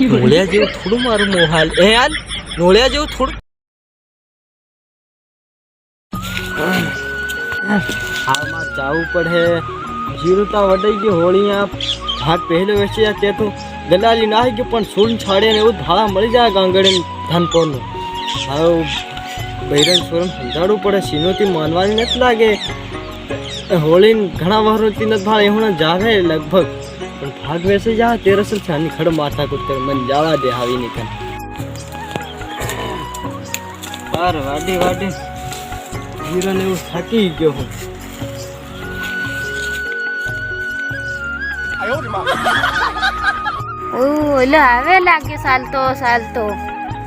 નોળિયા જેવું થોડું મારું મોહાલ એ યાર નોળિયા જેવું થોડું. હાલમાં જાવું પડે. જીરુતા વડાઈ ગયો હોળીયા ભાગ પહેલો વેચી તે તો ગલાલી ના ગયો, પણ સૂન છાડે ને એવું ભાડા મળી જાય ગાંગડે ધનપોરનું હવે બૈરન સોરમ સમજાડવું પડે સિનોથી માનવાની નથી લાગે. હોળી ઘણા વહરોથી નથી ભાડે હું જાવે લગભગ. પણ ભાગ વેસે જા તેરસ છે આની ખડ માથા કૂદ કરે મને જવા દે આવી નહીં કન બાર વાડી વાડી જીરોને હું થાકી ગયો હું. ઓલો આવે લાગે સાલતો સાલતો.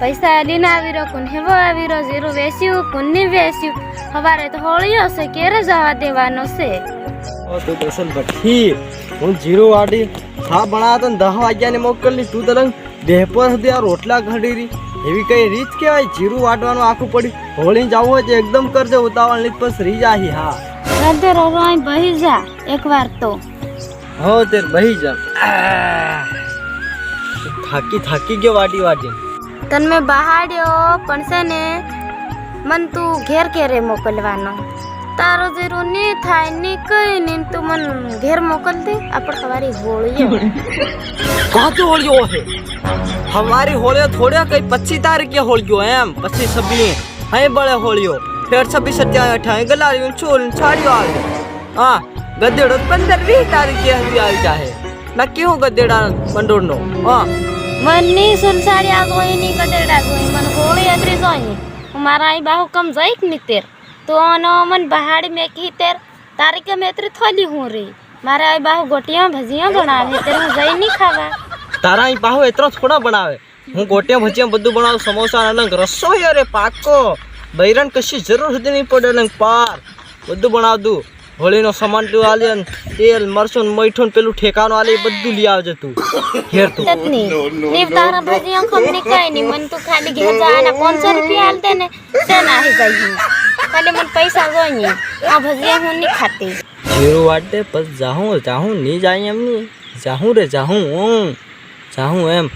પૈસા લઈને આવી રહ્યો કોણ હેવો આવી રહ્યો જીરું વેચ્યું કોને વેચ્યું હવારે તો હોળી હશે ક્યારે જવા દેવાનો છે? ઓ તો દર્શન ભઠ્ઠી હું જીરો વાડી હા બનાવતા તને દહ વાગ્યાને મોકલી તું તરંગ દેહ પર હતી આ રોટલા ઘડી રહી. એવી કઈ રીત કહેવાય? જીરું વાટવાનું આખું પડ્યું હોળી જવું હોય તો એકદમ કરજે ઉતાવળ નહીં બસ રહી જાહી હા. રાધે રોઈ બહી જા એકવાર તો. હો તે બહી જા. થાકી થાકી ગયો વાટી વાટી તને મેં બહાડ્યો પણ છે ને મન તું ઘેર ઘેરે મોકલવાનો. તારો જીરું ની થાય ની કઈ નહીં તું મન ઘેર મોકલ દે આપણે સવારે હોળી कहाँ तो होलियो है हमारी होलियो थोड़े कई पच्चीस तारीख के होलियो है हम पच्चीस छब्बीस है बड़े होलियो फिर छब्बीस सत्ताईस अठाईस गलारी छोल छाड़ियो आ गए हाँ गद्देड़ो पंद्रह वीस तारीख के हल्दी आई जाए ना क्यों गद्देड़ा पंडोर नो हाँ મન ની સુલસાડ્યા જોઈ ની કદેડા જોઈ મન હોળી અતરી જોઈ મારા અહીં બાહુ કમ જઈ કે ની તેર તો અનો મન બહાડી મેં કી તેર. તારીખે મેં અતરી થોલી હું રે. મારે અહીં બાહુ ગોટિયા ભજીયા બનાવે તેર હું જઈ નહીં ખાવા. તારા અહીં પાહો એટલો થોડા બનાવે. હું ગોટિયા ભજીયા બધું બનાવું સમોસા અલંગ રસોઈ અરે પાકો. બૈરણ કશી જરૂર સુધી નહીં પડે અલંગ પાર. બધું બનાવ દઉં. હોળીનો સામાન તું આલે ને તેલ મરચું ને મીઠું પેલું ઠેકાનું આલે બધું લઈ આવજે તું. ઘેર તું. નીવ તારા ભજીયા ખમની કઈ નહીં. મન તું ખાલી ઘેર જાના પાંચસો રૂપિયા હાલતે ને તે નાહી જઈ ખાલી મને પૈસા જોઈએ આ ભજીયા હું નહીં ખાતી. જીરું વાટે પછી જાહું જાહું, નહીં જાય એમ નહીં. જાહું રે, જાહું હું જાહું એમ.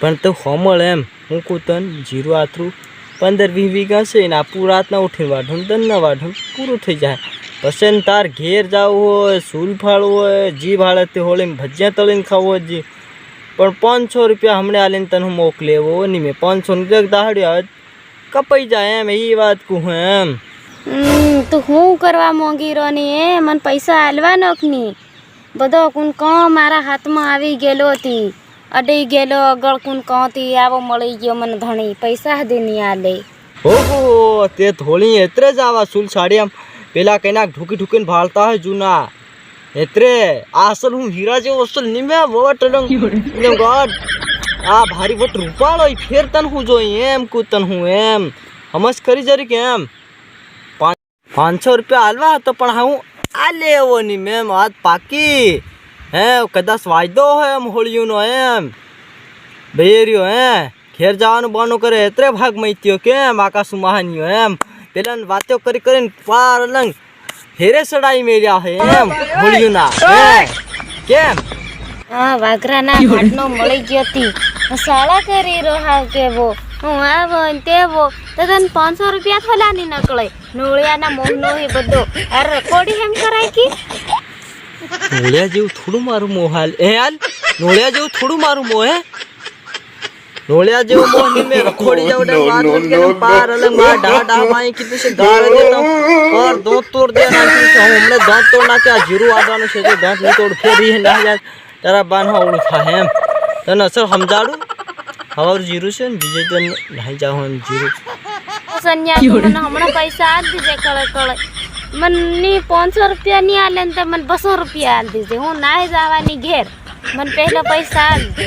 પણ તું હોમળ એમ. હું કહું તન, જીરું આથરું પંદર વીસ વીઘા છે ને, આપું રાતના ઉઠીને વાઢું તન ના વાઢું. પૂરું થઈ જાય. પછી તાર ઘેર જવું હોય, સૂલ ફાળવું હોય જી ભાડે તે હોળીને ભજીયા તળીને ખાવું હોય જી. પણ પાંચસો રૂપિયા હમણાં આલીને તને હું મોકલે એવો નહીં મેં પાંચસો રૂપિયા દાહડ્યો કપાઈ જાય એમ, એ વાત કહું એમ. તું હું કરવા માંગી રહ્યો ને એ? મને પૈસા હાલવાનો નહીં બધો કુન ક મારા હાથમાં આવી ગયેલો હતી. અડી ગયેલો, અગળ કુન કહોતી આવો મળી ગયો મને ધણી. પૈસા હદી નહીં આલે. ઓહો, તે ધોળી એત્રે જ આવા સુલ સાડિયામ પેલા કઈના ઢૂકી ઢૂકીને ભાળતા હોય જૂના. એત્રે આ અસલ હું હીરા જેવો અસલ નિમે વટ રંગ. ગોડ આ ભારી વટ રૂપાળો ફેર તન હું જોઈ, એમ કૂતન હું, એમ. હમસ કરી જરી કે એમ. પાંચસો રૂપિયા હાલવા હતો પણ હું આ લેવો નહીં મેમ વાત પાકી. હે, કદાચ વાયદો હોય એમ હોળીઓનો એમ. બેરિયો હે, ઘેર જવાનું બહાનું કરે, એત્રે ભાગ મૈત્યો કેમ આકાશ મહાનીયો એમ. પેલા વાતો કરી કરીને પાર અલંગ હેરે સડાઈ મેળ્યા હે એમ હોળીઓના. હે, કેમ? હા વાઘરાના હાટનો મળી ગયો હતી સાળા કરી રહ્યો કેવો. હું આવો ને તેવો. તો તને પાંચસો રૂપિયા થોલા ની નકળે. નોળિયાના મોહનો એ બધો. અરે કોડી એમ કરાય કી? નોળિયા જેવું થોડું મારું મોહ હાલ. એ હાલ નોળિયા જેવું થોડું મારું મોહ હે? નોળિયા જેવો મોહની મે રખોડી જાવ ડે માર મત કે ને પાર અલંગ માર ડા ડા માઈ કીધું છે ગાળ દેતા પર દોત તોડ દે નાખ્યું છે. હું હમણે દાંત તોડ નાખે આ જીરું આડવાનું છે જો દાંત નહીં તોડ ફેરી ના જાય તારા બાન હા ઉઠા એમ. તને અસર સમજાડું? હવારું જીરું છે ને, બીજે તો નાઈ જાવ એમ જીરું. સંન્યા મને હમણાં પૈસા આલ દીજે કળે કળે. મને પાંચસો રૂપિયા નહીં આલે ને તો મને બસો રૂપિયા આલ દીજે. હું નાઈ જવાની ઘેર. મને પહેલા પૈસા આલ દે.